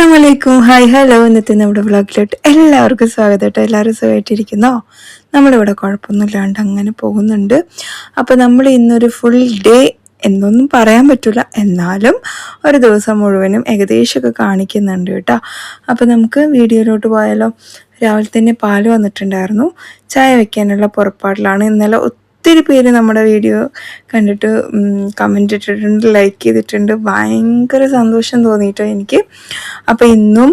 അസ്സാം വലൈക്കും hi hello ഇന്നത്തെ നമ്മുടെ വ്ളോഗിലോട്ട് എല്ലാവർക്കും സ്വാഗതം കേട്ടോ. എല്ലാവരും സുഖമായിട്ടിരിക്കുന്നോ? നമ്മളിവിടെ കുഴപ്പമൊന്നുമില്ലാണ്ട് അങ്ങനെ പോകുന്നുണ്ട്. അപ്പോൾ നമ്മൾ ഇന്നൊരു ഫുൾ ഡേ എന്നൊന്നും പറയാൻ പറ്റില്ല എന്നാലും ഒരു ദിവസം മുഴുവനും ഏകദേശമൊക്കെ കാണിക്കുന്നുണ്ട് കേട്ടോ. അപ്പോൾ നമുക്ക് വീഡിയോയിലോട്ട് പോയാലോ? രാവിലെ തന്നെ പാൽ വന്നിട്ടുണ്ടായിരുന്നു. ചായ വെക്കാനുള്ള പുറപ്പാടിലാണ്. ഇന്നലെ ഒത്തിരി പേര് നമ്മുടെ വീഡിയോ കണ്ടിട്ട് കമന്റ് ഇട്ടിട്ടുണ്ട് ലൈക്ക് ചെയ്തിട്ടുണ്ട്. ഭയങ്കര സന്തോഷം തോന്നിയിട്ടോ എനിക്ക്. അപ്പോൾ ഇന്നും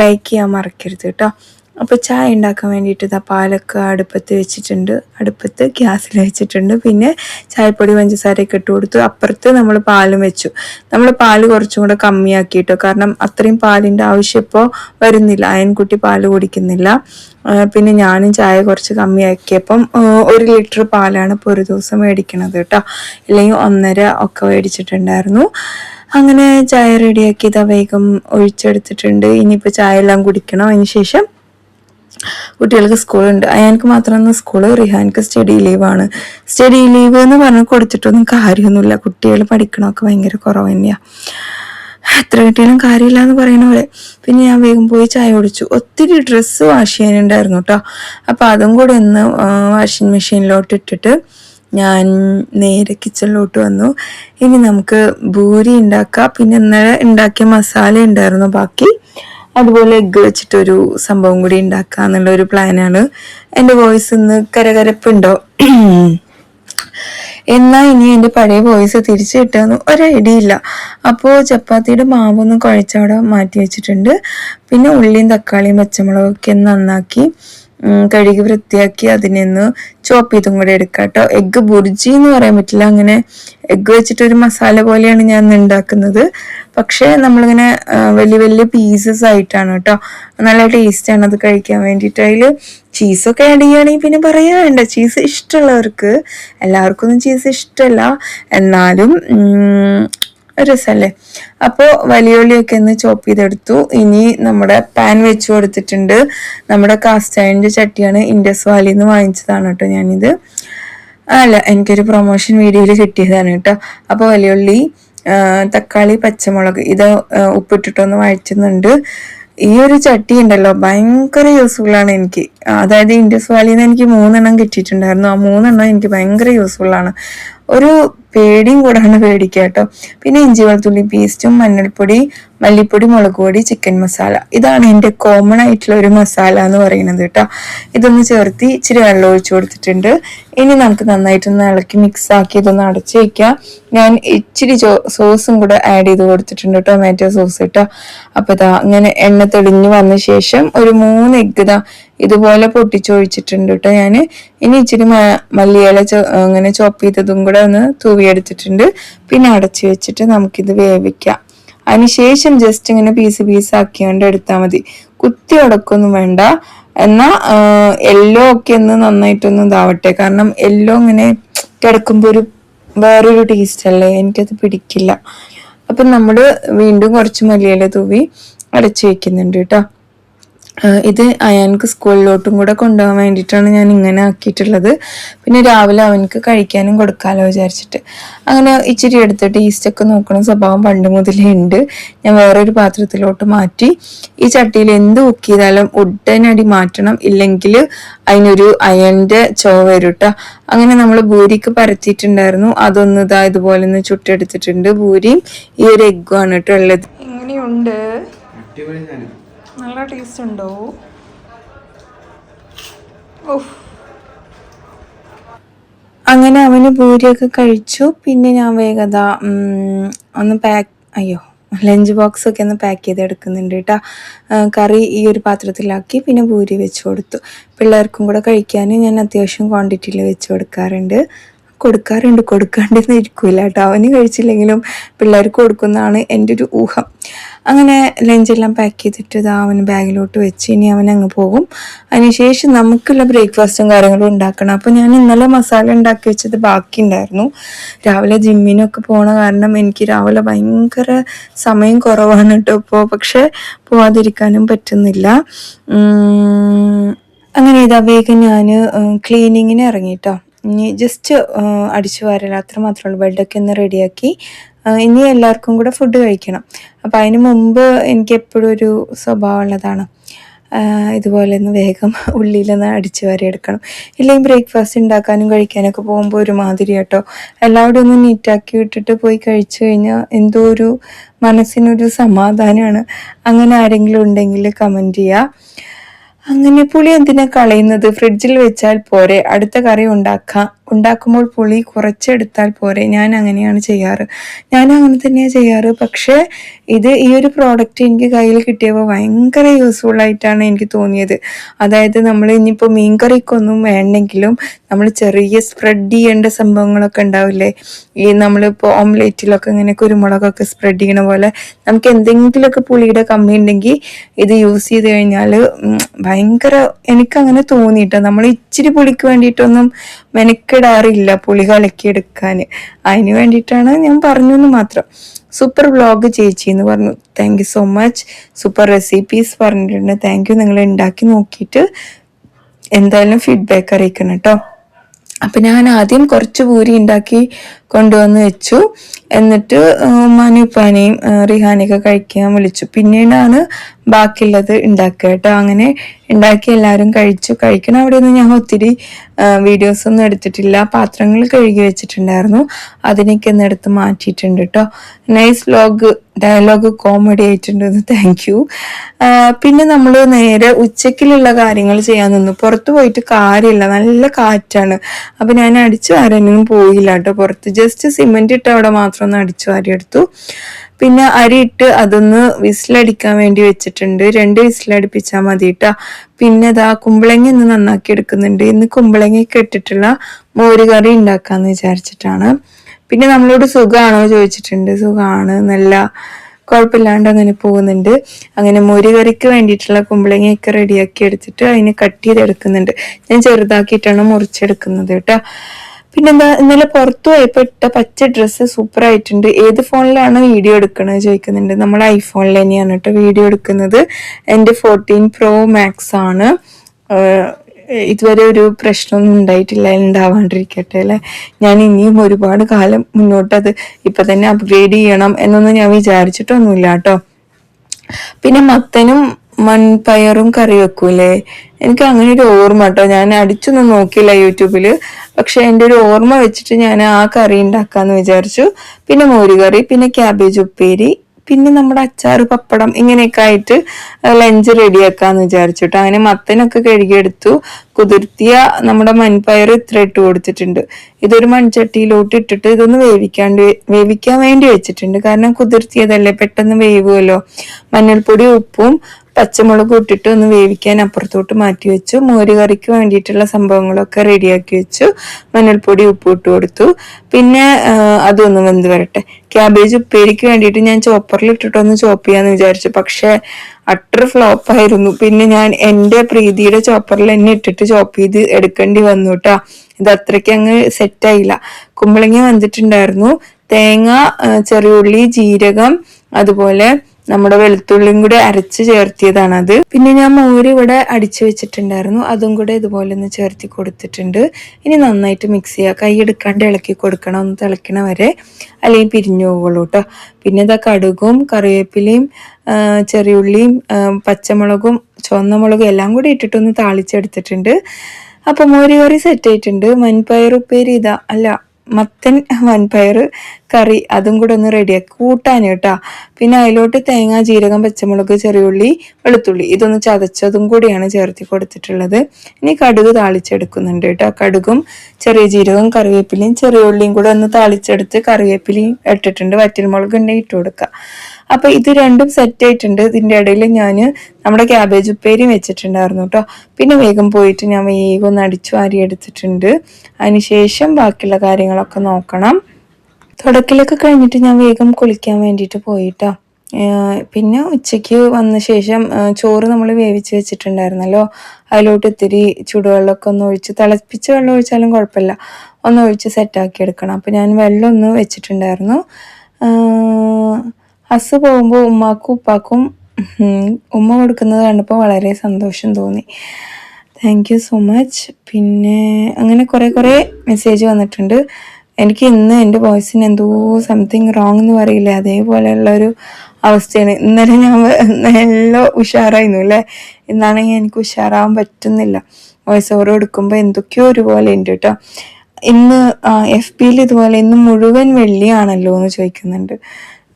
ലൈക്ക് ചെയ്യാൻ മറക്കരുത് കേട്ടോ. അപ്പോൾ ചായ ഉണ്ടാക്കാൻ വേണ്ടിയിട്ട് ഇതാ പാലൊക്കെ അടുപ്പത്ത് വെച്ചിട്ടുണ്ട്. അടുപ്പത്ത് ഗ്യാസിൽ വെച്ചിട്ടുണ്ട്. പിന്നെ ചായപ്പൊടി പഞ്ചസാരയൊക്കെ ഇട്ട് കൊടുത്തു. അപ്പുറത്ത് നമ്മൾ പാലും വെച്ചു. നമ്മൾ പാൽ കുറച്ചും കൂടെ കമ്മിയാക്കിയിട്ടോ. കാരണം അത്രയും പാലിന്റെ ആവശ്യം ഇപ്പോൾ വരുന്നില്ല. അയൻകുട്ടി പാൽ കുടിക്കുന്നില്ല. പിന്നെ ഞാനും ചായ കുറച്ച് കമ്മിയാക്കിയപ്പം ഒരു ലിറ്റർ പാലാണ് ഇപ്പോൾ ഒരു ദിവസം മേടിക്കണത് കേട്ടോ. ഇല്ലെങ്കിൽ ഒന്നര ഒക്കെ മേടിച്ചിട്ടുണ്ടായിരുന്നു. അങ്ങനെ ചായ റെഡിയാക്കി ഇതാ വേഗം ഒഴിച്ചെടുത്തിട്ടുണ്ട്. ഇനിയിപ്പോൾ ചായ എല്ലാം കുടിക്കണം? അതിന് ശേഷം കുട്ടികൾക്ക് സ്കൂളുണ്ട്. അയാൾക്ക് മാത്രമാണ് സ്കൂൾ റിഹാൻക്ക് സ്റ്റഡി ലീവാണ് സ്റ്റഡി ലീവ് എന്ന് പറഞ്ഞ് കൊടുത്തിട്ടൊന്നും കാര്യമൊന്നുമില്ല. കുട്ടികൾ പഠിക്കണമൊക്കെ ഭയങ്കര കുറവ് തന്നെയാണ് എത്ര കിട്ടിയാലും കാര്യമില്ല എന്ന് പറയുന്ന പോലെ. പിന്നെ ഞാൻ വേഗം പോയി ചായ കുടിച്ചു. ഒത്തിരി ഡ്രസ്സ് വാഷ് ചെയ്യാനുണ്ടായിരുന്നു കേട്ടോ അപ്പം അതും കൂടെ ഒന്ന് വാഷിംഗ് മെഷീനിലോട്ട് ഇട്ടിട്ട് ഞാൻ നേരെ കിച്ചണിലോട്ട് വന്നു. ഇനി നമുക്ക് ഭൂരി ഉണ്ടാക്കാം. പിന്നെ ഇന്നലെ ഉണ്ടാക്കിയ മസാല ഉണ്ടായിരുന്നു. ബാക്കി അതുപോലെ എഗ്ഗ് വെച്ചിട്ടൊരു സംഭവം കൂടി ഉണ്ടാക്കുക എന്നുള്ള ഒരു പ്ലാനാണ്. എന്റെ വോയിസ് ഇന്ന് കരകരപ്പുണ്ടോ? എന്നാ ഇനി എന്റെ പഴയ വോയിസ് തിരിച്ചു ഐഡിയ ഇല്ല. അപ്പോൾ ചപ്പാത്തിയുടെ മാവൊന്ന് കുഴച്ചവിടെ മാറ്റി വെച്ചിട്ടുണ്ട്. പിന്നെ ഉള്ളിയും തക്കാളിയും പച്ചമുളകൊക്കെ നന്നാക്കി കഴുകി വൃത്തിയാക്കി അതിനൊന്ന് ചോപ്പ് ചെയ്തും കൂടെ എടുക്കാം കേട്ടോ എഗ്ഗ് ബുർജി എന്ന് പറയാൻ പറ്റില്ല. അങ്ങനെ എഗ്ഗ് വെച്ചിട്ട് ഒരു മസാല പോലെയാണ് ഞാൻ ഉണ്ടാക്കുന്നത്. പക്ഷേ നമ്മളിങ്ങനെ വലിയ വലിയ പീസസ് ആയിട്ടാണ് കേട്ടോ നല്ല ടേസ്റ്റാണ് അത് കഴിക്കാൻ വേണ്ടിയിട്ട്. അതിൽ ചീസൊക്കെ ആഡ് ചെയ്യുകയാണെങ്കിൽ പിന്നെ പറയാൻ വേണ്ട. ചീസ് ഇഷ്ടമുള്ളവർക്ക് എല്ലാവർക്കും ഒന്നും ചീസ് ഇഷ്ടമല്ല. എന്നാലും രസമല്ലേ അപ്പോൾ വലിയ ഉള്ളിയൊക്കെ ഒന്ന് ചോപ്പ് ചെയ്തെടുത്തു. ഇനി നമ്മുടെ പാൻ വെച്ച് കൊടുത്തിട്ടുണ്ട്. നമ്മുടെ കാസ്റ്റ് ചട്ടിയാണ് ഇൻഡസ് വാലി നിന്ന് വാങ്ങിച്ചതാണ് കേട്ടോ ഞാനിത്. അല്ല എനിക്കൊരു പ്രൊമോഷൻ വീഡിയോയിൽ കിട്ടിയതാണ് കേട്ടോ. അപ്പോൾ വലിയ ഉള്ളി തക്കാളി പച്ചമുളക് ഇത് ഉപ്പിട്ടിട്ടൊന്ന് വഴറ്റുന്നുണ്ട്. ഈ ഒരു ചട്ടി ഉണ്ടല്ലോ ഭയങ്കര യൂസ്ഫുൾ ആണ് എനിക്ക്. അതായത് ഇൻഡസ് വാലിന്ന് എനിക്ക് മൂന്നെണ്ണം കിട്ടിയിട്ടുണ്ടായിരുന്നു. ആ മൂന്നെണ്ണം എനിക്ക് ഭയങ്കര യൂസ്ഫുൾ ആണ്. ഒരു പേടിയും കൂടാണ് പേടിക്കുക കേട്ടോ. പിന്നെ ഇഞ്ചി വെളുത്തുള്ളി പേസ്റ്റും മഞ്ഞൾപ്പൊടി മല്ലിപ്പൊടി മുളക് പൊടി ചിക്കൻ മസാല ഇതാണ് എന്റെ കോമൺ ആയിട്ടുള്ള ഒരു മസാല എന്ന് പറയുന്നത് കേട്ടോ. ഇതൊന്ന് ചേർത്തി ഇച്ചിരി വെള്ളം ഒഴിച്ചു കൊടുത്തിട്ടുണ്ട്. ഇനി നമുക്ക് നന്നായിട്ടൊന്ന് ഇളക്കി മിക്സ് ആക്കി ഇതൊന്ന് അടച്ചു വെക്കാം. ഞാൻ ഇച്ചിരി സോസും കൂടെ ആഡ് ചെയ്ത് കൊടുത്തിട്ടുണ്ട് ടൊമാറ്റോ സോസ് കേട്ടോ. അപ്പോൾ ഇതാ അങ്ങനെ എണ്ണ തെളിഞ്ഞു വന്ന ശേഷം ഒരു മൂന്ന് എഗ്ഗ് ഇതാ ഇതുപോലെ പൊട്ടിച്ചൊഴിച്ചിട്ടുണ്ട് കേട്ടോ ഞാൻ ഇനി ഇച്ചിരി മല്ലിയില അങ്ങനെ ചോപ്പ് ചെയ്തതും കൂടെ ഒന്ന് തൂവിയെടുത്തിട്ടുണ്ട് പിന്നെ അടച്ചു വെച്ചിട്ട് നമുക്കിത് വേവിക്കാം. അതിനുശേഷം ജസ്റ്റ് ഇങ്ങനെ പീസ് പീസ് ആക്കിയോണ്ട് എടുത്താൽ മതി. കുത്തി ഉടക്കൊന്നും വേണ്ട. എന്നാ എല്ലോ ഒക്കെ ഒന്ന് നന്നായിട്ടൊന്ന് ഇതാവട്ടെ. കാരണം എല്ലോ ഇങ്ങനെ കിടക്കുമ്പോൾ ഒരു വേറൊരു ടേസ്റ്റ് അല്ലേ? എനിക്കത് പിടിക്കില്ല. അപ്പം നമ്മൾ വീണ്ടും കുറച്ച് മല്ലിയില തൂവി അടച്ചു വെക്കുന്നുണ്ട് കേട്ടോ. ഇത് അയാൻക്ക് സ്കൂളിലോട്ടും കൂടെ കൊണ്ടുപോകാൻ വേണ്ടിയിട്ടാണ് ഞാൻ ഇങ്ങനെ ആക്കിയിട്ടുള്ളത്. പിന്നെ രാവിലെ അവനക്ക് കഴിക്കാനും കൊടുക്കാമല്ലോ വിചാരിച്ചിട്ട്. അങ്ങനെ ഇച്ചിരി എടുത്തിട്ട് ഈസ്റ്റൊക്കെ നോക്കണ സ്വഭാവം പണ്ട് മുതലേ ഉണ്ട്. ഞാൻ വേറൊരു പാത്രത്തിലോട്ട് മാറ്റി. ഈ ചട്ടിയിൽ എന്ത് കുക്ക് ചെയ്താലും ഉടനടി മാറ്റണം. ഇല്ലെങ്കിൽ അതിനൊരു അയന്റെ ചോ വരും അങ്ങനെ നമ്മൾ ഭൂരിക്ക് പരത്തിയിട്ടുണ്ടായിരുന്നു. അതൊന്ന് ഇതാ ഇതുപോലെ ഒന്ന് ചുട്ടെടുത്തിട്ടുണ്ട്. ഭൂരിയും ഈ ഒരു എഗ്ഗുമാണ് ആണ് കേട്ടോ ഉള്ളത്. എങ്ങനെയുണ്ട് നല്ല ടേസ്റ്റ് ഉണ്ടോ? അങ്ങനെ അവന് പൂരിയൊക്കെ കഴിച്ചു. പിന്നെ ഞാൻ വേഗത ഒന്ന് പാക്ക് അയ്യോ ലഞ്ച് ബോക്സ് ഒക്കെ ഒന്ന് പാക്ക് ചെയ്ത് എടുക്കുന്നുണ്ട് കേട്ടോ കറി ഈ ഒരു പാത്രത്തിലാക്കി പിന്നെ പൂരി വെച്ച് കൊടുത്തു. പിള്ളേർക്കും കൂടെ കഴിക്കാൻ ഞാൻ അത്യാവശ്യം ക്വാണ്ടിറ്റിയിൽ വെച്ച് കൊടുക്കാറുണ്ട്. കൊടുക്കാറുണ്ട്. കൊടുക്കാണ്ടെന്ന് ഇരിക്കില്ല കേട്ടോ അവന് കഴിച്ചില്ലെങ്കിലും പിള്ളേർക്ക് കൊടുക്കുന്നതാണ് എന്റെ ഒരു ഊഹം. അങ്ങനെ ലഞ്ചെല്ലാം പാക്ക് ചെയ്തിട്ട് ഇതാ അവന് ബാഗിലോട്ട് വെച്ച് ഇനി അവൻ അങ്ങ് പോകും. അതിനുശേഷം നമുക്കുള്ള ബ്രേക്ക്ഫാസ്റ്റും കാര്യങ്ങളും ഉണ്ടാക്കണം. അപ്പോൾ ഞാൻ ഇന്നലെ മസാല ഉണ്ടാക്കി വെച്ചത് ബാക്കി ഉണ്ടായിരുന്നു രാവിലെ ജിമ്മിനൊക്കെ പോണ കാരണം എനിക്ക് രാവിലെ ഭയങ്കര സമയം കുറവാണ് കേട്ടോ ഇപ്പോൾ പക്ഷെ പോവാതിരിക്കാനും പറ്റുന്നില്ല. അങ്ങനെ ഇതാ വേഗം ഞാൻ ക്ലീനിങ്ങിന് ഇറങ്ങിട്ടോ. ഇനി ജസ്റ്റ് അടിച്ചു വാരല. അത്ര മാത്രമേ ഉള്ളൂ ബെഡൊക്കെ ഒന്ന് റെഡിയാക്കി ഇനി എല്ലാവർക്കും കൂടെ ഫുഡ് കഴിക്കണം. അപ്പം അതിന് മുമ്പ് എനിക്ക് എപ്പോഴും ഒരു സ്വഭാവം ഉള്ളതാണ്. ഇതുപോലെ ഒന്ന് വേഗം ഉള്ളിയിലൊന്ന് അടിച്ച് വാരി എടുക്കണം. ഇല്ലെങ്കിൽ ബ്രേക്ക്ഫാസ്റ്റ് ഉണ്ടാക്കാനും കഴിക്കാനൊക്കെ പോകുമ്പോൾ ഒരുമാതിരി കേട്ടോ എല്ലാവരും ഒന്ന് നീറ്റാക്കി വിട്ടിട്ട് പോയി കഴിച്ചു കഴിഞ്ഞാൽ എന്തോ ഒരു മനസ്സിനൊരു സമാധാനമാണ് അങ്ങനെ ആരെങ്കിലും ഉണ്ടെങ്കിൽ കമന്റ് ചെയ്യുക അങ്ങനെ പുളി എന്തിനാ കളയുന്നത്? ഫ്രിഡ്ജിൽ വെച്ചാൽ പോരെ. അടുത്ത കറി ഉണ്ടാക്കാം. ഉണ്ടാക്കുമ്പോൾ പുളി കുറച്ചെടുത്താൽ പോരെ ഞാൻ അങ്ങനെയാണ് ചെയ്യാറ്. ഞാൻ അങ്ങനെ തന്നെയാണ് ചെയ്യാറ്. പക്ഷേ ഇത് ഈ ഒരു പ്രോഡക്റ്റ് എനിക്ക് കയ്യിൽ കിട്ടിയപ്പോൾ ഭയങ്കര യൂസ്ഫുൾ ആയിട്ടാണ് എനിക്ക് തോന്നിയത്. അതായത് നമ്മൾ ഇനിയിപ്പോൾ മീൻകറിക്കൊന്നും വേണ്ടെങ്കിലും നമ്മൾ ചെറിയ സ്പ്രെഡ് ചെയ്യേണ്ട സംഭവങ്ങളൊക്കെ ഉണ്ടാവില്ലേ? ഈ നമ്മളിപ്പോൾ ഓംലേറ്റിലൊക്കെ ഇങ്ങനെ കുരുമുളകൊക്കെ സ്പ്രെഡ് ചെയ്യണ പോലെ നമുക്ക് എന്തെങ്കിലുമൊക്കെ പുളിയുടെ കമ്മി ഉണ്ടെങ്കിൽ ഇത് യൂസ് ചെയ്ത് കഴിഞ്ഞാൽ ഭയങ്കര എനിക്കങ്ങനെ തോന്നിയിട്ടോ. നമ്മൾ ഇച്ചിരി പുളിക്ക് വേണ്ടിയിട്ടൊന്നും മെനക്കെടാറില്ല പുളി കലക്കിയെടുക്കാൻ അതിന് വേണ്ടിയിട്ടാണ് ഞാൻ പറഞ്ഞു എന്ന് മാത്രം. സൂപ്പർ വ്ളോഗ് ചേച്ചി എന്ന് പറഞ്ഞു. Thank you so much super recipes പറഞ്ഞിട്ടുണ്ട്. താങ്ക് യു നിങ്ങൾ ഉണ്ടാക്കി നോക്കിയിട്ട് എന്തായാലും ഫീഡ്ബാക്ക് അറിയിക്കണം കേട്ടോ അപ്പം ഞാൻ ആദ്യം കുറച്ച് പൂരി ഉണ്ടാക്കി കൊണ്ടുവന്ന് വെച്ചു. എന്നിട്ട് ഉമ്മാനും ഉപ്പാനെയും റിഹാനൊക്കെ കഴിക്കാൻ വിളിച്ചു. പിന്നീടാണ് ബാക്കിയുള്ളത് ഉണ്ടാക്കുക കേട്ടോ. അങ്ങനെ ഉണ്ടാക്കി എല്ലാവരും കഴിച്ചു. കഴിക്കണം അവിടെ നിന്ന് ഞാൻ ഒത്തിരി വീഡിയോസ് ഒന്നും എടുത്തിട്ടില്ല. പാത്രങ്ങൾ കഴുകി വെച്ചിട്ടുണ്ടായിരുന്നു. അതിനൊക്കെ ഒന്ന് എടുത്ത് മാറ്റിയിട്ടുണ്ട് കേട്ടോ. നൈസ് ലോഗ് ഡയലോഗ് കോമഡി ആയിട്ടുണ്ട് താങ്ക് യു പിന്നെ നമ്മൾ നേരെ ഉച്ചക്കിലുള്ള കാര്യങ്ങൾ ചെയ്യാൻ നിന്നു. പുറത്ത് പോയിട്ട് കാര്യമില്ല. നല്ല കാറ്റാണ്. അപ്പൊ ഞാൻ അടിച്ചു വാരാനൊന്നും പോയില്ല കേട്ടോ പുറത്ത്. ജസ്റ്റ് സിമെന്റ് ഇട്ട് അവിടെ മാത്രം ഒന്ന് അടിച്ചു വാരിയെടുത്തു പിന്നെ അരി ഇട്ട് അതൊന്ന് വിസിലടിക്കാൻ വേണ്ടി വെച്ചിട്ടുണ്ട്. രണ്ട് വിസിലടിപ്പിച്ചാൽ മതി കേട്ടോ പിന്നെ ഇതാ കുമ്പളങ്ങ ഒന്ന് നന്നാക്കി എടുക്കുന്നുണ്ട്. ഇന്ന് കുമ്പളങ്ങയൊക്കെ ഇട്ടിട്ടുള്ള മോര് കറി ഉണ്ടാക്കാന്ന് വിചാരിച്ചിട്ടാണ്. പിന്നെ നമ്മളോട് സുഖമാണോ ചോദിച്ചിട്ടുണ്ട്. സുഖമാണ് നല്ല കുഴപ്പമില്ലാണ്ട് അങ്ങനെ പോകുന്നുണ്ട്. അങ്ങനെ മോര് കറിക്ക് വേണ്ടിയിട്ടുള്ള കുമ്പളങ്ങയൊക്കെ റെഡിയാക്കി എടുത്തിട്ട് അതിനെ കട്ട് ചെയ്തെടുക്കുന്നുണ്ട്. ഞാൻ ചെറുതാക്കിയിട്ടാണ് മുറിച്ചെടുക്കുന്നത് കേട്ടോ. പിന്നെന്താ ഇന്നലെ പുറത്തു പോയപ്പോ ഇട്ട പച്ച ഡ്രസ്സ് സൂപ്പർ ആയിട്ടുണ്ട് ഏത് ഫോണിലാണ് വീഡിയോ എടുക്കണത് ചോദിക്കുന്നുണ്ട്. നമ്മൾ ഐഫോണിൽ തന്നെയാണ് കേട്ടോ വീഡിയോ എടുക്കുന്നത്. എന്റെ ഫോർട്ടീൻ പ്രോ മാക്സ് ആണ്. ഇതുവരെ ഒരു പ്രശ്നമൊന്നും ഉണ്ടായിട്ടില്ല. ഉണ്ടാവാണ്ടിരിക്കട്ടെ അല്ലെ? ഞാൻ ഇനിയും ഒരുപാട് കാലം മുന്നോട്ട് അത് ഇപ്പൊ തന്നെ അപ്ഗ്രേഡ് ചെയ്യണം എന്നൊന്നും ഞാൻ വിചാരിച്ചിട്ടൊന്നുമില്ല കേട്ടോ. പിന്നെ മത്തനും മൺപയറും കറി വെക്കൂലേ എനിക്ക് അങ്ങനെ ഒരു ഓർമ്മ കേട്ടോ ഞാൻ അടിച്ചൊന്നും നോക്കിയില്ല യൂട്യൂബിൽ പക്ഷെ എന്റെ ഒരു ഓർമ്മ വെച്ചിട്ട് ഞാൻ ആ കറി ഉണ്ടാക്കാന്ന് വിചാരിച്ചു. പിന്നെ മോരുകറി പിന്നെ ക്യാബേജ് ഉപ്പേരി പിന്നെ നമ്മുടെ അച്ചാർ പപ്പടം ഇങ്ങനെയൊക്കെ ആയിട്ട് ലഞ്ച് റെഡിയാക്കാന്ന് വിചാരിച്ചിട്ട് അങ്ങനെ മത്തനൊക്കെ കഴുകിയെടുത്തു. കുതിർത്തിയ നമ്മുടെ മൺപയർ ഇത്ര ഇട്ട് കൊടുത്തിട്ടുണ്ട്. ഇതൊരു മൺചട്ടിയിലോട്ട് ഇട്ടിട്ട് ഇതൊന്ന് വേവിക്കാണ്ട് വേവിക്കാൻ വേണ്ടി വെച്ചിട്ടുണ്ട്. കാരണം കുതിർത്തിയതല്ലേ പെട്ടെന്ന് വേവുമല്ലോ മഞ്ഞൾപ്പൊടി ഉപ്പും പച്ചമുളക് ഇട്ടിട്ട് ഒന്ന് വേവിക്കാൻ അപ്പുറത്തോട്ട് മാറ്റി വെച്ചു. മോര് കറിക്ക് വേണ്ടിയിട്ടുള്ള സംഭവങ്ങളൊക്കെ റെഡിയാക്കി വെച്ചു. മഞ്ഞൾപ്പൊടി ഉപ്പ് ഇട്ട് കൊടുത്തു. പിന്നെ അതൊന്ന് വെന്ത് വരട്ടെ. ക്യാബേജ് ഉപ്പേരിക്ക് വേണ്ടിയിട്ട് ഞാൻ ചോപ്പറിൽ ഇട്ടിട്ടൊന്ന് ചോപ്പ് ചെയ്യാന്ന് വിചാരിച്ചു. പക്ഷെ അട്ടർ ഫ്ലോപ്പ് ആയിരുന്നു. പിന്നെ ഞാൻ എന്റെ പ്രീതിയുടെ ചോപ്പറിൽ എന്നെ ഇട്ടിട്ട് ചോപ്പ് ചെയ്ത് എടുക്കേണ്ടി വന്നു കേട്ടാ ഇത് അത്രയ്ക്ക് അങ്ങ് സെറ്റായില്ല കുമ്പളങ്ങ വന്നിട്ടുണ്ടായിരുന്നു. തേങ്ങ ചെറിയുള്ളി ജീരകം അതുപോലെ നമ്മുടെ വെളുത്തുള്ളിയും കൂടെ അരച്ച് ചേർത്തിയതാണ് അത് പിന്നെ ഞാൻ മോര് ഇവിടെ അടിച്ചു വെച്ചിട്ടുണ്ടായിരുന്നു. അതും കൂടെ ഇതുപോലെ ഒന്ന് ചേർത്തി കൊടുത്തിട്ടുണ്ട്. ഇനി നന്നായിട്ട് മിക്സ് ചെയ്യുക കൈ എടുക്കാണ്ട് ഇളക്കി കൊടുക്കണം ഒന്ന് തിളക്കണ വരെ. അല്ലെങ്കിൽ പിരിഞ്ഞു പോകുള്ളൂ കേട്ടോ പിന്നെ ഇതാ കടുകും കറിവേപ്പിലയും ചെറിയുള്ളിയും പച്ചമുളകും ചുവന്ന മുളകും എല്ലാം കൂടി ഇട്ടിട്ടൊന്ന് താളിച്ചെടുത്തിട്ടുണ്ട്. അപ്പൊ മോര് കറി സെറ്റ് ആയിട്ടുണ്ട്. മൺപയർ ഉപ്പേരി ഇതാ. അല്ല മത്തൻ വൻപയർ കറി അതും കൂടെ ഒന്ന് റെഡിയാക്കി കൂട്ടാൻ കേട്ടോ. പിന്നെ അതിലോട്ട് തേങ്ങ ജീരകം പച്ചമുളക് ചെറിയുള്ളി വെളുത്തുള്ളി. ഇതൊന്ന് ചതച്ചതും കൂടിയാണ് ചേർത്തി കൊടുത്തിട്ടുള്ളത്. ഇനി കടുക് താളിച്ചെടുക്കുന്നുണ്ട് കേട്ടോ. കടുകും ചെറിയ ജീരകവും കറിവേപ്പിലയും ചെറിയ ഉള്ളിയും കൂടെ ഒന്ന് താളിച്ചെടുത്ത് കറിവേപ്പിലയും ഇട്ടിട്ടുണ്ട്. വറ്റൽമുളക് ഉണ്ടെങ്കിൽ ഇട്ട് കൊടുക്കുക അപ്പൊ ഇത് രണ്ടും സെറ്റ് ആയിട്ടുണ്ട്. ഇതിന്റെ ഇടയിൽ ഞാൻ നമ്മുടെ ക്യാബേജ് ഉപ്പേരിയും വെച്ചിട്ടുണ്ടായിരുന്നു കേട്ടോ. പിന്നെ വേഗം പോയിട്ട് ഞാൻ വേഗം ഒന്ന് അടിച്ചു വാരി എടുത്തിട്ടുണ്ട് അതിനുശേഷം ബാക്കിയുള്ള കാര്യങ്ങളൊക്കെ നോക്കണം. തുടക്കിലൊക്കെ കഴിഞ്ഞിട്ട് ഞാൻ വേഗം കുളിക്കാൻ വേണ്ടിയിട്ട് പോയിട്ടോ. പിന്നെ ഉച്ചയ്ക്ക് വന്ന ശേഷം ചോറ് നമ്മൾ വേവിച്ച് വെച്ചിട്ടുണ്ടായിരുന്നല്ലോ. അതിലോട്ട് ഇത്തിരി ചൂടുവെള്ളമൊക്കെ ഒന്ന് ഒഴിച്ച് തിളപ്പിച്ച് വെള്ളം ഒഴിച്ചാലും കുഴപ്പമില്ല. ഒന്ന് ഒഴിച്ച് സെറ്റാക്കി എടുക്കണം. അപ്പം ഞാൻ വെള്ളം ഒന്ന് വെച്ചിട്ടുണ്ടായിരുന്നു. അസ് പോകുമ്പോൾ ഉമ്മാക്കും ഉപ്പാക്കും ഉമ്മ കൊടുക്കുന്നത് കണ്ടപ്പോൾ വളരെ സന്തോഷം തോന്നി. താങ്ക് യു സോ മച്ച് പിന്നെ അങ്ങനെ കുറേ കുറേ മെസ്സേജ് വന്നിട്ടുണ്ട്. എനിക്ക് ഇന്ന് എന്റെ വോയിസിന് എന്തോ സംതിങ് റോങ് എന്ന് പറയില്ല. അതേപോലെയുള്ള ഒരു അവസ്ഥയാണ്. ഇന്നലെ ഞാൻ നല്ല ഉഷാറായിരുന്നു അല്ലേ? ഇന്നാണെങ്കിൽ എനിക്ക് ഉഷാറാവാൻ പറ്റുന്നില്ല. വോയിസ് ഓവർ കൊടുക്കുമ്പോൾ എന്തൊക്കെയോ ഒരുപോലെ ഉണ്ട് കേട്ടോ. ഇന്ന് എഫ് പിയിൽ ഇതുപോലെ ഇന്ന് മുഴുവൻ വെള്ളിയാണല്ലോ എന്ന് ചോദിക്കുന്നുണ്ട്.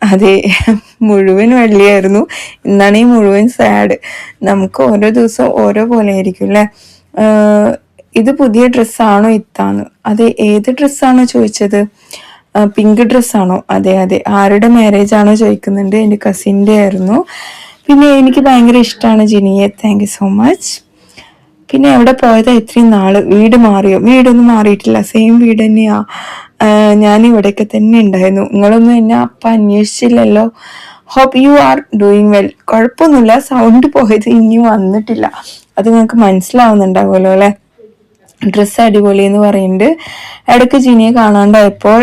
അതെ മുഴുവൻ വെള്ളിയായിരുന്നു. ഇന്നാണെങ്കിൽ മുഴുവൻ സാഡ് നമുക്ക് ഓരോ ദിവസം ഓരോ പോലെ ആയിരിക്കും അല്ലേ? ഇത് പുതിയ ഡ്രസ്സാണോ ഇത്താന്ന്? അതെ ഏത് ഡ്രസ്സാണോ ചോദിച്ചത്? പിങ്ക് ഡ്രസ്സാണോ? അതെ അതെ. ആരുടെ മാരേജ് ആണോ ചോദിക്കുന്നുണ്ട്. എന്റെ കസിന്റെ ആയിരുന്നു. പിന്നെ എനിക്ക് ഭയങ്കര ഇഷ്ടമാണ് ജിനിയെ. താങ്ക് യു സോ മച്ച് പിന്നെ എവിടെ പോയതാ ഇത്രയും നാൾ? വീട് മാറിയോ? വീടൊന്നും മാറിയിട്ടില്ല. സെയിം വീട് തന്നെയാ. ഞാൻ ഇവിടെയൊക്കെ തന്നെ ഉണ്ടായിരുന്നു. നിങ്ങളൊന്നും എന്നെ അപ്പ അന്വേഷിച്ചില്ലല്ലോ. Hope you are doing well കുഴപ്പമൊന്നുമില്ല. സൗണ്ട് പോയത് ഇനി വന്നിട്ടില്ല. അത് നിങ്ങൾക്ക് മനസ്സിലാവുന്നുണ്ടാവുമല്ലോ അല്ലെ? ഡ്രസ്സ് അടിപൊളി എന്ന് പറയുന്നുണ്ട് ഇടയ്ക്ക് ജിനിയെ കാണാണ്ടായപ്പോൾ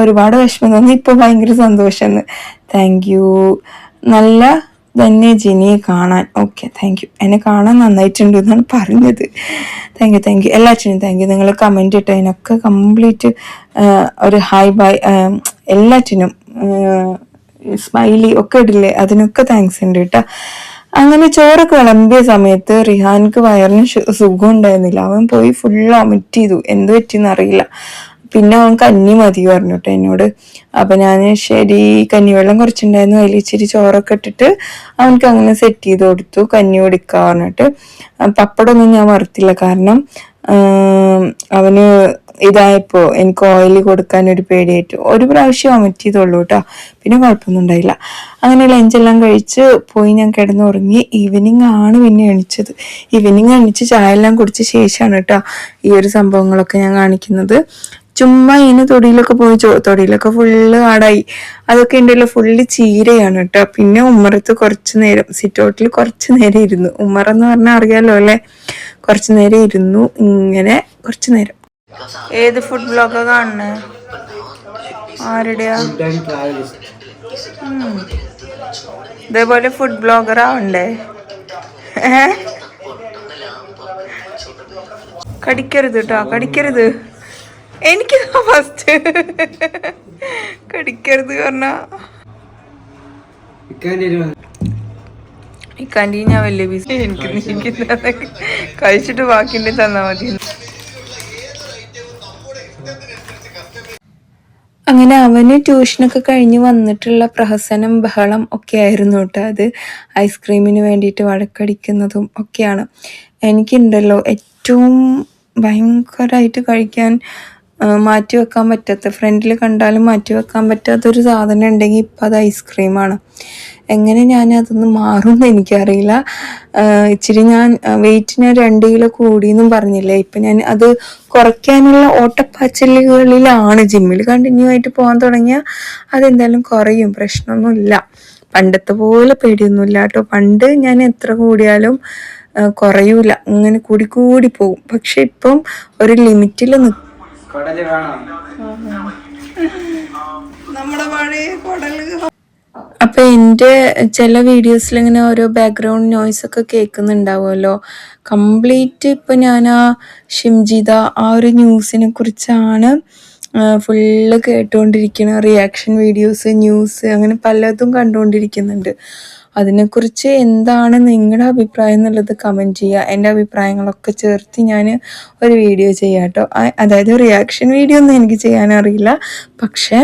ഒരുപാട് വിഷമം തോന്നി. ഇപ്പൊ ഭയങ്കര സന്തോഷന്ന് താങ്ക് യു നല്ല തന്നെ ജിനിയെ കാണാൻ. ഓക്കെ താങ്ക് യു എന്നെ കാണാൻ നന്നായിട്ടുണ്ട് എന്നാണ് പറഞ്ഞത്. താങ്ക് യു താങ്ക് യു എല്ലാറ്റിനും താങ്ക് യു നിങ്ങൾ കമന്റ് ഇട്ടതിനൊക്കെ കംപ്ലീറ്റ് ഒരു ഹായ് ബൈ എല്ലാറ്റിനും സ്മൈലി ഒക്കെ ഇടില്ലേ? അതിനൊക്കെ താങ്ക്സ് ഉണ്ട് കേട്ടോ. അങ്ങനെ ചോറൊക്കെ വിളമ്പിയ സമയത്ത് റിഹാൻക്ക് വയറിന് സുഖം ഉണ്ടായിരുന്നില്ല അവൻ പോയി ഫുൾ വൊമിറ്റ് ചെയ്തു. എന്ത് പറ്റിയെന്ന് അറിയില്ല. പിന്നെ അവൻ കഞ്ഞി മതി പറഞ്ഞു കേട്ടോ എന്നോട്. അപ്പൊ ഞാൻ ശരി കഞ്ഞിവെള്ളം കുറച്ചുണ്ടായിരുന്നു. അതിൽ ഇച്ചിരി ചോറൊക്കെ ഇട്ടിട്ട് അവനക്ക് അങ്ങനെ സെറ്റ് ചെയ്ത് കൊടുത്തു. കഞ്ഞി കുടിക്കാ പറഞ്ഞിട്ട്. പപ്പടൊന്നും ഞാൻ വറുത്തില്ല. കാരണം അവന് ഇതായപ്പോ എനിക്ക് ഓയിൽ കൊടുക്കാൻ ഒരു പേടിയായിട്ട് ഒരു പ്രാവശ്യം വൊമിറ്റ് ചെയ്തുള്ളൂ കേട്ടോ പിന്നെ കുഴപ്പമൊന്നും ഉണ്ടായില്ല. അങ്ങനെ ലഞ്ചെല്ലാം കഴിച്ച് പോയി ഞാൻ കിടന്നുറങ്ങി. ഈവനിങ് ആണ് പിന്നെ എണിച്ചത്. ഈവനിങ് എണിച്ച് ചായ എല്ലാം കുടിച്ച ശേഷമാണ് കേട്ടോ ഈ ഒരു സംഭവങ്ങളൊക്കെ ഞാൻ കാണിക്കുന്നത്. ചുമ്മാ ഇതിന് തൊടിയിലൊക്കെ പോയി തൊടിയിലൊക്കെ ഫുള്ള് ആടായി അതൊക്കെ ഉണ്ടല്ലോ ഫുള്ള് ചീരയാണ് കേട്ടോ പിന്നെ ഉമ്മറത്ത് കുറച്ച് നേരം സിറ്റൗട്ടിൽ കുറച്ച് നേരം ഇരുന്നു. ഉമ്മറെന്ന് പറഞ്ഞാൽ അറിയാലോ അല്ലേ? കുറച്ച് നേരം ഇരുന്നു. ഇങ്ങനെ കുറച്ച് നേരം. ഏത് ഫുഡ് ബ്ലോഗാ കാണണേ ആരുടെയാ? ഇതേപോലെ ഫുഡ് ബ്ലോഗർ ആവണ്ടേ? കടിക്കരുത് കേട്ടോ കടിക്കരുത്. എനിക്ക് ഫസ്റ്റ് കടിക്കരുത് പറഞ്ഞ. ഞാൻ വലിയ പീസ് എനിക്ക് കഴിച്ചിട്ട് ബാക്കിന്റെ തന്നാ മതി അങ്ങനെ അവന് ട്യൂഷനൊക്കെ കഴിഞ്ഞ് വന്നിട്ടുള്ള പ്രഹസനം ബഹളം ഒക്കെ ആയിരുന്നു കേട്ടോ അത്. ഐസ്ക്രീമിന് വേണ്ടിയിട്ട് വഴക്കടിക്കുന്നതും ഒക്കെയാണ്. എനിക്കുണ്ടല്ലോ ഏറ്റവും ഭയങ്കരമായിട്ട് കഴിക്കാൻ മാറ്റി വെക്കാൻ പറ്റാത്ത ഫ്രണ്ടിൽ കണ്ടാലും മാറ്റി വെക്കാൻ പറ്റാത്തൊരു സാധനം ഉണ്ടെങ്കിൽ ഇപ്പം അത് ഐസ്ക്രീമാണ് എങ്ങനെ ഞാൻ അതൊന്ന് മാറുമെന്ന് എനിക്കറിയില്ല. ഇച്ചിരി ഞാൻ വെയിറ്റിന് രണ്ട് കിലോ കൂടിയെന്നും പറഞ്ഞില്ലേ? ഇപ്പം ഞാൻ അത് കുറയ്ക്കാനുള്ള ഓട്ടപ്പാച്ചലുകളിലാണ് ജിമ്മിൽ കണ്ടിന്യൂ ആയിട്ട് പോകാൻ തുടങ്ങിയാൽ അതെന്തായാലും കുറയും പ്രശ്നമൊന്നുമില്ല. പണ്ടത്തെ പോലെ പേടിയൊന്നുമില്ല കേട്ടോ. പണ്ട് ഞാൻ എത്ര കൂടിയാലും കുറയൂല. ഇങ്ങനെ കൂടി കൂടി പോകും. പക്ഷെ ഇപ്പം ഒരു ലിമിറ്റിൽ നിൽക്കും കടൽ നമ്മുടെ പഴയ കുടൽ അപ്പൊ എന്റെ ചില വീഡിയോസിൽ ഇങ്ങനെ ഓരോ ബാക്ക്ഗ്രൗണ്ട് നോയ്സ് ഒക്കെ കേൾക്കുന്നുണ്ടാവുമല്ലോ കംപ്ലീറ്റ് ഇപ്പൊ ഞാൻ ആ ഷിംജിത ആ ഒരു ന്യൂസിനെ കുറിച്ചാണ് ഫുള്ള് കേട്ടുകൊണ്ടിരിക്കുന്നത് റിയാക്ഷൻ വീഡിയോസ് ന്യൂസ് അങ്ങനെ പലതും കണ്ടുകൊണ്ടിരിക്കുന്നുണ്ട് അതിനെക്കുറിച്ച് എന്താണ് നിങ്ങളുടെ അഭിപ്രായം എന്നുള്ളത് കമന്റ് ചെയ്യുക. എന്റെ അഭിപ്രായങ്ങളൊക്കെ ചേർത്ത് ഞാൻ ഒരു വീഡിയോ ചെയ്യാം കേട്ടോ. അതായത് റിയാക്ഷൻ വീഡിയോ ഒന്നും എനിക്ക് ചെയ്യാനറിയില്ല പക്ഷേ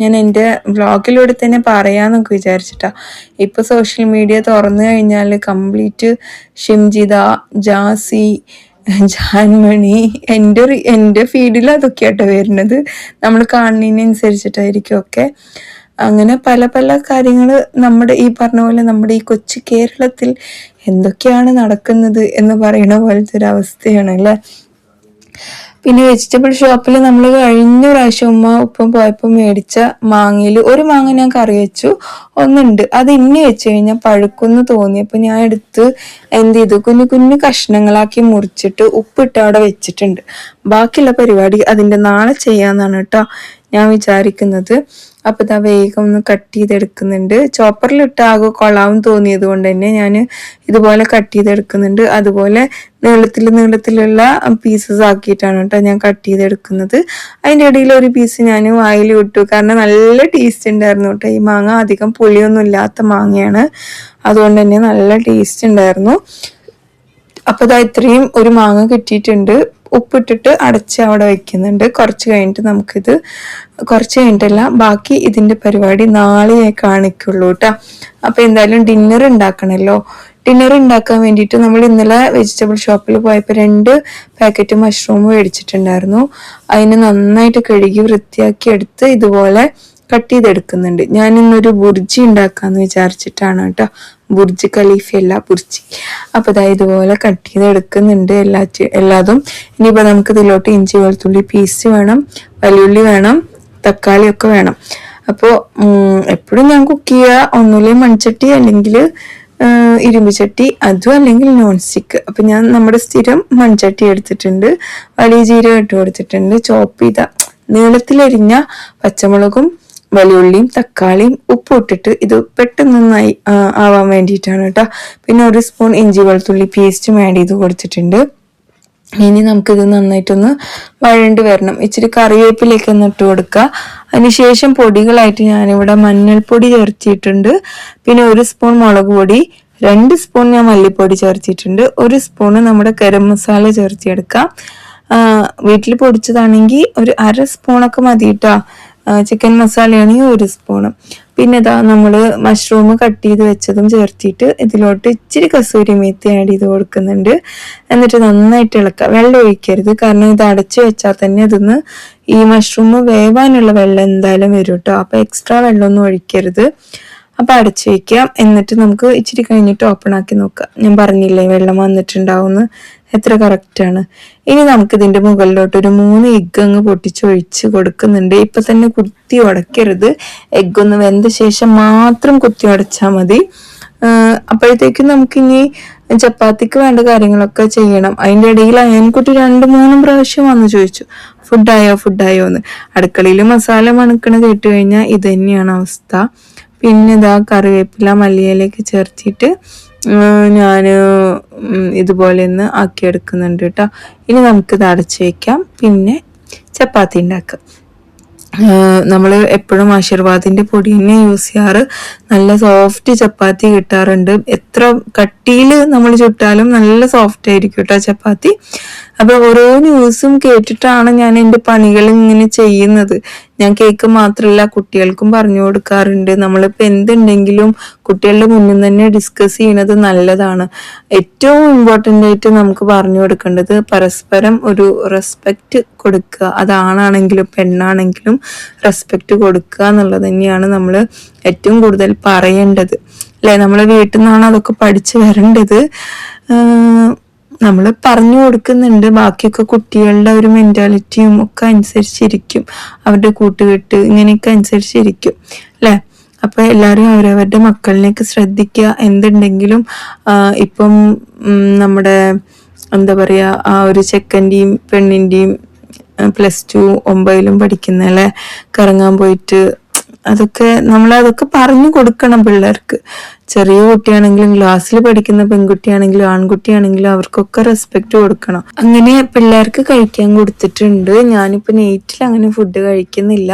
ഞാൻ എന്റെ വ്ളോഗിലൂടെ തന്നെ പറയാമെന്നൊക്കെ വിചാരിച്ചിട്ടാ. ഇപ്പോൾ സോഷ്യൽ മീഡിയ തുറന്നു കഴിഞ്ഞാൽ കംപ്ലീറ്റ് ഷിംജിത ജാസി ജാൻമണി എന്റെ എന്റെ ഫീഡിൽ അതൊക്കെയാട്ടോ വരുന്നത്. നമ്മൾ കാണുന്നതിനനുസരിച്ചിട്ടായിരിക്കും ഒക്കെ. അങ്ങനെ പല പല കാര്യങ്ങൾ നമ്മുടെ ഈ പറഞ്ഞ പോലെ നമ്മുടെ ഈ കൊച്ചു കേരളത്തിൽ എന്തൊക്കെയാണ് നടക്കുന്നത് എന്ന് പറയുന്ന പോലത്തെ ഒരു അവസ്ഥയാണ് അല്ലേ? പിന്നെ വെജിറ്റബിൾ ഷോപ്പിൽ നമ്മൾ കഴിഞ്ഞ പ്രാവശ്യം ഉമ്മ ഉപ്പം പോയപ്പോൾ മേടിച്ച മാങ്ങയിൽ ഒരു മാങ്ങ ഞാൻ കറി വെച്ചു. ഒന്നുണ്ട്. അത് ഇനി വെച്ച് കഴിഞ്ഞാൽ പഴുക്കുന്ന് തോന്നിയപ്പോൾ ഞാൻ എടുത്ത് എന്ത് ചെയ്തു? കുഞ്ഞു കുഞ്ഞു കഷ്ണങ്ങളാക്കി മുറിച്ചിട്ട് ഉപ്പിട്ട് അവിടെ വെച്ചിട്ടുണ്ട്. ബാക്കിയുള്ള പരിപാടി അതിന്റെ നാളെ ചെയ്യാന്നാണ് കേട്ടോ. ഞാൻ വിചാരിക്കുന്നത്. അപ്പൊ ഇതാ വേഗം ഒന്ന് കട്ട് ചെയ്തെടുക്കുന്നുണ്ട്. ചോപ്പറിലിട്ട് ആകെ കൊള്ളാവും തോന്നിയത് കൊണ്ട് തന്നെ ഞാൻ ഇതുപോലെ കട്ട് ചെയ്തെടുക്കുന്നുണ്ട്. അതുപോലെ നീളത്തിൽ നീളത്തിലുള്ള പീസസ് ആക്കിയിട്ടാണ് കേട്ടോ ഞാൻ കട്ട് ചെയ്തെടുക്കുന്നത്. അതിന്റെ ഇടയിൽ ഒരു പീസ് ഞാൻ വായിൽ വിട്ടു കാരണം നല്ല ടേസ്റ്റ് ഉണ്ടായിരുന്നു കേട്ടോ ഈ മാങ്ങ അധികം പുളിയൊന്നും ഇല്ലാത്ത മാങ്ങയാണ്. അതുകൊണ്ട് തന്നെ നല്ല ടേസ്റ്റ് ഉണ്ടായിരുന്നു. അപ്പൊ ഇതാ ഇത്രയും ഒരു മാങ്ങ കിട്ടിയിട്ടുണ്ട്. ഉപ്പിട്ടിട്ട് അടച്ച് അവിടെ വെക്കുന്നുണ്ട്. കുറച്ച് കഴിഞ്ഞിട്ട് നമുക്കിത് കുറച്ച് കഴിഞ്ഞിട്ടല്ല ബാക്കി ഇതിന്റെ പരിപാടി നാളെ കാണിക്കുള്ളൂ കേട്ടോ. അപ്പോൾ എന്തായാലും ഡിന്നർ ഉണ്ടാക്കണമല്ലോ ഡിന്നർ ഉണ്ടാക്കാൻ വേണ്ടിയിട്ട് നമ്മൾ ഇന്നലെ വെജിറ്റബിൾ ഷോപ്പിൽ പോയപ്പോൾ രണ്ട് പാക്കറ്റ് മഷ്റൂം മേടിച്ചിട്ടുണ്ടായിരുന്നു. അതിനെ നന്നായിട്ട് കഴുകി വൃത്തിയാക്കി എടുത്ത് ഇതുപോലെ കട്ട് ചെയ്തെടുക്കുന്നുണ്ട്. ഞാൻ ഇന്നൊരു ബുർജി ഉണ്ടാക്കാന്ന് വിചാരിച്ചിട്ടാണ് കേട്ടോ. ബുർജി ഖലീഫയല്ല ബുർജി. അപ്പൊ അതായത് ഇതുപോലെ കട്ട് ചെയ്തെടുക്കുന്നുണ്ട് എല്ലാ എല്ലാതും. ഇനിയിപ്പോ നമുക്ക് ഇതിലോട്ട് ഇഞ്ചി വെളുത്തുള്ളി പീസ് വേണം വലിയുള്ളി വേണം തക്കാളി ഒക്കെ വേണം അപ്പോൾ എപ്പോഴും ഞാൻ കുക്ക് ചെയ്യുക ഒന്നുമില്ലേ മൺചട്ടി അല്ലെങ്കിൽ ഇരുമ്പ് ചട്ടി അതും അല്ലെങ്കിൽ നോൺ സ്റ്റിക്ക് അപ്പം ഞാൻ നമ്മുടെ സ്ഥിരം മൺചട്ടി എടുത്തിട്ടുണ്ട്. വലിയ ജീരകം ഇട്ട് കൊടുത്തിട്ടുണ്ട്. ചോപ്പ് ചെയ്ത നീളത്തിലരിഞ്ഞ പച്ചമുളകും വലിയുള്ളിയും തക്കാളിയും ഉപ്പും ഇട്ടിട്ട് ഇത് പെട്ടെന്ന് നന്നായി ആവാൻ വേണ്ടിയിട്ടാണ് കേട്ടോ. പിന്നെ ഒരു സ്പൂൺ ഇഞ്ചി വെളുത്തുള്ളി പേസ്റ്റും ആഡ് ചെയ്ത് കൊടുത്തിട്ടുണ്ട്. ഇനി നമുക്കിത് നന്നായിട്ടൊന്ന് വഴണ്ട് വരണം. ഇച്ചിരി കറിവേപ്പിലേക്ക് ഒന്ന് ഇട്ട് കൊടുക്കുക. അതിനുശേഷം പൊടികളായിട്ട് ഞാനിവിടെ മഞ്ഞൾപ്പൊടി ചേർത്തിയിട്ടുണ്ട്. പിന്നെ ഒരു സ്പൂൺ മുളക് പൊടി രണ്ട് സ്പൂൺ ഞാൻ മല്ലിപ്പൊടി ചേർത്തിട്ടുണ്ട് ഒരു സ്പൂണ് നമ്മുടെ ഗരം മസാല ചേർത്തിയെടുക്കാം. വീട്ടിൽ പൊടിച്ചതാണെങ്കിൽ ഒരു അര സ്പൂണൊക്കെ മതി കേട്ടോ ചിക്കൻ മസാലയാണെങ്കിൽ ഒരു സ്പൂണ് പിന്നെ ഇതാ നമ്മൾ മഷ്റൂം കട്ട് ചെയ്ത് വെച്ചതും ചേർത്തിട്ട് ഇതിലോട്ട് ഇച്ചിരി കസൂരി മേത്തി ആഡ് ചെയ്ത് കൊടുക്കുന്നുണ്ട്. എന്നിട്ട് നന്നായിട്ട് ഇളക്കുക വെള്ളം ഒഴിക്കരുത്. കാരണം ഇത് അടച്ചു വെച്ചാൽ തന്നെ അതിന്ന് ഈ മഷ്റൂം വേവാനുള്ള വെള്ളം എന്തായാലും വരും കേട്ടോ അപ്പോൾ എക്സ്ട്രാ വെള്ളമൊന്നും ഒഴിക്കരുത്. അപ്പൊ അടച്ചു വെക്കാം. എന്നിട്ട് നമുക്ക് ഇച്ചിരി കഴിഞ്ഞിട്ട് ഓപ്പൺ ആക്കി നോക്കാം. ഞാൻ പറഞ്ഞില്ലേ വെള്ളം വന്നിട്ടുണ്ടാവുമെന്ന് എത്ര കറക്റ്റ് ആണ്. ഇനി നമുക്ക് ഇതിന്റെ മുകളിലോട്ട് ഒരു മൂന്ന് എഗ്ഗ് അങ്ങ് പൊട്ടിച്ചൊഴിച്ച് കൊടുക്കുന്നുണ്ട്. ഇപ്പൊ തന്നെ കുത്തി ഉടക്കരുത് എഗ്ഗ് ഒന്ന് വെന്ത ശേഷം മാത്രം കുത്തി ഉടച്ചാൽ മതി. അപ്പോഴത്തേക്കും നമുക്കിനി ചപ്പാത്തിക്ക് വേണ്ട കാര്യങ്ങളൊക്കെ ചെയ്യണം. അതിന്റെ ഇടയിൽ അയൻകുട്ടി രണ്ട് മൂന്നും പ്രാവശ്യം വന്ന് ചോദിച്ചു ഫുഡായോ ഫുഡായോ എന്ന് അടുക്കളയിൽ മസാല മണക്കണ കേട്ട് കഴിഞ്ഞാൽ ഇത് തന്നെയാണ് അവസ്ഥ. പിന്നെ ഇതാ കറിവേപ്പില മല്ലിയിലേക്ക് ചേർത്തിട്ട് ഞാൻ ഇതുപോലെ ഒന്ന് ആക്കിയെടുക്കുന്നുണ്ട് കേട്ടോ. ഇനി നമുക്കിത് അടച്ചു വയ്ക്കാം പിന്നെ ചപ്പാത്തി ഉണ്ടാക്കാം. നമ്മൾ എപ്പോഴും ആശീർവാദിന്റെ പൊടി തന്നെ യൂസ് ചെയ്യാറ്. നല്ല സോഫ്റ്റ് ചപ്പാത്തി കിട്ടാറുണ്ട്. എത്ര കട്ടിയിൽ നമ്മൾ ചുട്ടാലും നല്ല സോഫ്റ്റ് ആയിരിക്കും കേട്ടോ ചപ്പാത്തി. അപ്പൊ ഓരോ ന്യൂസും കേട്ടിട്ടാണ് ഞാൻ എന്റെ പണികൾ ഇങ്ങനെ ചെയ്യുന്നത്. ഞാൻ കേക്ക് മാത്രമല്ല കുട്ടികൾക്കും പറഞ്ഞു കൊടുക്കാറുണ്ട്. നമ്മളിപ്പോൾ എന്തുണ്ടെങ്കിലും കുട്ടികളുടെ മുന്നിൽ തന്നെ ഡിസ്കസ് ചെയ്യണത് നല്ലതാണ്. ഏറ്റവും ഇമ്പോർട്ടന്റ് ആയിട്ട് നമുക്ക് പറഞ്ഞു കൊടുക്കേണ്ടത് പരസ്പരം ഒരു റെസ്പെക്റ്റ് കൊടുക്കുക. അതാണാണെങ്കിലും പെണ്ണാണെങ്കിലും റെസ്പെക്റ്റ് കൊടുക്കുക എന്നുള്ളത് തന്നെയാണ് നമ്മൾ ഏറ്റവും കൂടുതൽ പറയേണ്ടത്. അല്ലെ? നമ്മളെ വീട്ടിൽ നിന്നാണ് അതൊക്കെ പഠിച്ചു വരേണ്ടത്. നമ്മൾ പറഞ്ഞു കൊടുക്കുന്നുണ്ട്. ബാക്കിയൊക്കെ കുട്ടികളുടെ ഒരു മെന്റാലിറ്റിയും ഒക്കെ അനുസരിച്ചിരിക്കും. അവരുടെ കൂട്ടുകെട്ട് ഇങ്ങനെയൊക്കെ അനുസരിച്ചിരിക്കും. അല്ലേ? അപ്പോൾ എല്ലാവരും അവരവരുടെ മക്കളിലേക്ക് ശ്രദ്ധിക്കുക. എന്തുണ്ടെങ്കിലും ഇപ്പം നമ്മുടെ എന്താ പറയാ ആ ഒരു ചെക്കന്റെയും പെണ്ണിന്റെയും പ്ലസ് ടു ഒമ്പതിലും പഠിക്കുന്ന അല്ലെ? കറങ്ങാൻ പോയിട്ട് അതൊക്കെ നമ്മൾ അതൊക്കെ പറഞ്ഞു കൊടുക്കണം പിള്ളേർക്ക്. ചെറിയ കുട്ടിയാണെങ്കിലും ക്ലാസ്സിൽ പഠിക്കുന്ന പെൺകുട്ടിയാണെങ്കിലും ആൺകുട്ടിയാണെങ്കിലും അവർക്കൊക്കെ റെസ്പെക്ട് കൊടുക്കണം. അങ്ങനെ പിള്ളേർക്ക് കഴിക്കാൻ കൊടുത്തിട്ടുണ്ട്. ഞാനിപ്പോൾ നെയ്റ്റിൽ അങ്ങനെ ഫുഡ് കഴിക്കുന്നില്ല.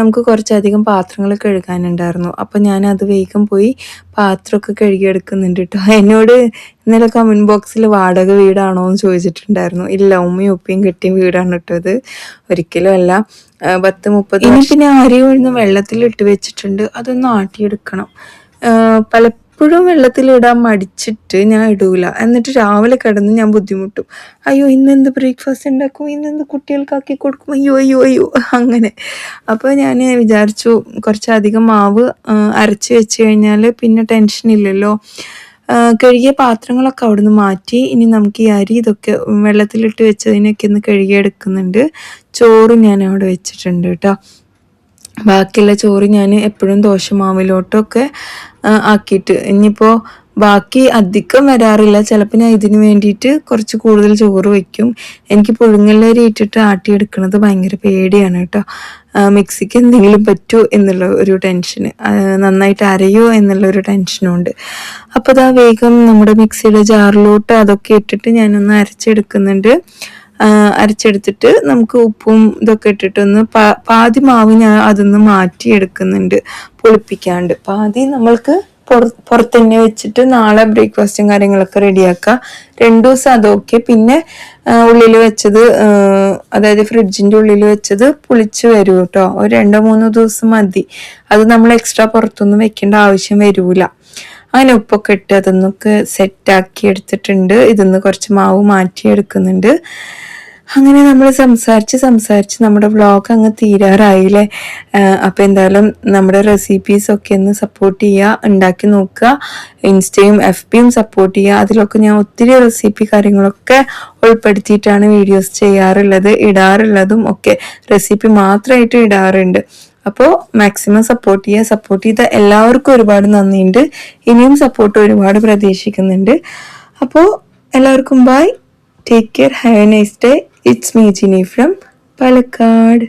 നമുക്ക് കുറച്ചധികം പാത്രങ്ങൾ കഴുകാനുണ്ടായിരുന്നു. അപ്പൊ ഞാൻ അത് വേഗം പോയി പാത്രമൊക്കെ കഴുകിയെടുക്കുന്നുണ്ട് കേട്ടോ എന്നോട് ഇന്നലെ കമന്റ് ബോക്സിൽ വാടക വീടാണോ എന്ന് ചോദിച്ചിട്ടുണ്ടായിരുന്നു. ഇല്ല ഉമ്മയും ഉപ്പയും കെട്ടിയ വീടാണ് കേട്ടോ ഇത്. ഒരിക്കലും അല്ല. പത്ത് മുപ്പത് ഇനി പിന്നെ അരി ഒഴിഞ്ഞ് വെള്ളത്തിൽ ഇട്ട് വെച്ചിട്ടുണ്ട്. അതൊന്ന് ആട്ടിയെടുക്കണം. ആ, പലപ്പോഴും വെള്ളത്തിലിടാൻ മടിച്ചിട്ട് ഞാൻ ഇടൂല. എന്നിട്ട് രാവിലെ കിടന്ന് ഞാൻ ബുദ്ധിമുട്ടും. അയ്യോ ഇന്നെന്ത് ബ്രേക്ക്ഫാസ്റ്റ് ഉണ്ടാക്കും? ഇന്നെന്ത് കുട്ടികൾക്കാക്കി കൊടുക്കും? അയ്യോ അയ്യോ അയ്യോ. അങ്ങനെ. അപ്പോൾ ഞാൻ വിചാരിച്ചു കുറച്ചധികം മാവ് അരച്ച് വെച്ച് കഴിഞ്ഞാൽ പിന്നെ ആ, കഴുകിയ പാത്രങ്ങളൊക്കെ അവിടുന്ന് മാറ്റി. ഇനി നമുക്ക് ഈ അരി ഇതൊക്കെ വെള്ളത്തിലിട്ട് വെച്ചതിനൊക്കെ ഒന്ന് കഴുകിയെടുക്കുന്നുണ്ട്. ചോറ് ഞാൻ അവിടെ വെച്ചിട്ടുണ്ട് കേട്ടോ. ബാക്കിയുള്ള ചോറ് ഞാൻ എപ്പോഴും ദോശമാവിലോട്ടൊക്കെ മാവിലോട്ടൊക്കെ ആക്കിയിട്ട്. ഇനിയിപ്പോൾ ബാക്കി അധികം വരാറില്ല. ചിലപ്പോൾ ഞാൻ ഇതിന് വേണ്ടിയിട്ട് കുറച്ച് കൂടുതൽ ചോറ് വയ്ക്കും എനിക്ക് പുഴുങ്ങലരി ഇട്ടിട്ട് ആട്ടിയെടുക്കുന്നത് ഭയങ്കര പേടിയാണ് കേട്ടോ. മിക്സിക്ക് എന്തെങ്കിലും പറ്റുമോ എന്നുള്ള ഒരു ടെൻഷന്. നന്നായിട്ട് അരയോ എന്നുള്ള ഒരു ടെൻഷനും ഉണ്ട് അപ്പോൾ അതാ വേഗം നമ്മുടെ മിക്സിയുടെ ജാറിലോട്ട് അതൊക്കെ ഇട്ടിട്ട് ഞാനൊന്ന് അരച്ചെടുക്കുന്നുണ്ട്. അരച്ചെടുത്തിട്ട് നമുക്ക് ഉപ്പും ഇതൊക്കെ ഇട്ടിട്ടൊന്ന് പാതി മാവ് ഞാൻ അതൊന്ന് മാറ്റി എടുക്കുന്നുണ്ട് പൊളിപ്പിക്കാണ്ട് പാതി നമ്മൾക്ക് പുറത്ത് തന്നെ വെച്ചിട്ട് നാളെ ബ്രേക്ക്ഫാസ്റ്റും കാര്യങ്ങളൊക്കെ റെഡിയാക്കുക രണ്ടു ദിവസം അതൊക്കെ പിന്നെ ഉള്ളിൽ വെച്ചത് അതായത് ഫ്രിഡ്ജിന്റെ ഉള്ളിൽ വെച്ചത് പുളിച്ച് വരും കേട്ടോ ഒരു രണ്ടോ മൂന്നോ ദിവസം മതി. അത് നമ്മൾ എക്സ്ട്രാ പുറത്തൊന്നും വെക്കേണ്ട ആവശ്യം വരൂല. അങ്ങനെ ഉപ്പൊക്കെ ഇട്ട് അതൊന്നൊക്കെ സെറ്റാക്കി എടുത്തിട്ടുണ്ട്. ഇതിന്ന് കുറച്ച് മാവ് മാറ്റി എടുക്കുന്നുണ്ട് അങ്ങനെ നമ്മൾ സംസാരിച്ച് സംസാരിച്ച് നമ്മുടെ വ്ളോഗ് അങ്ങ് തീരാറായില്ലേ? അപ്പോൾ എന്തായാലും നമ്മുടെ റെസിപ്പീസൊക്കെ ഒന്ന് സപ്പോർട്ട് ചെയ്യുക ഉണ്ടാക്കി നോക്കുക. ഇൻസ്റ്റയും എഫ് ബിയും സപ്പോർട്ട് ചെയ്യുക. അതിലൊക്കെ ഞാൻ ഒത്തിരി റെസിപ്പി കാര്യങ്ങളൊക്കെ ഉൾപ്പെടുത്തിയിട്ടാണ് വീഡിയോസ് ചെയ്യാറുള്ളത് ഇടാറുള്ളതും ഒക്കെ. റെസിപ്പി മാത്രമായിട്ട് ഇടാറുണ്ട്. അപ്പോൾ മാക്സിമം സപ്പോർട്ട് ചെയ്യുക സപ്പോർട്ട് ചെയ്ത എല്ലാവർക്കും ഒരുപാട് നന്ദിയുണ്ട്. ഇനിയും സപ്പോർട്ട് ഒരുപാട് പ്രതീക്ഷിക്കുന്നുണ്ട്. അപ്പോൾ എല്ലാവർക്കും bye take care have a nice day it's me Jini from Palakkad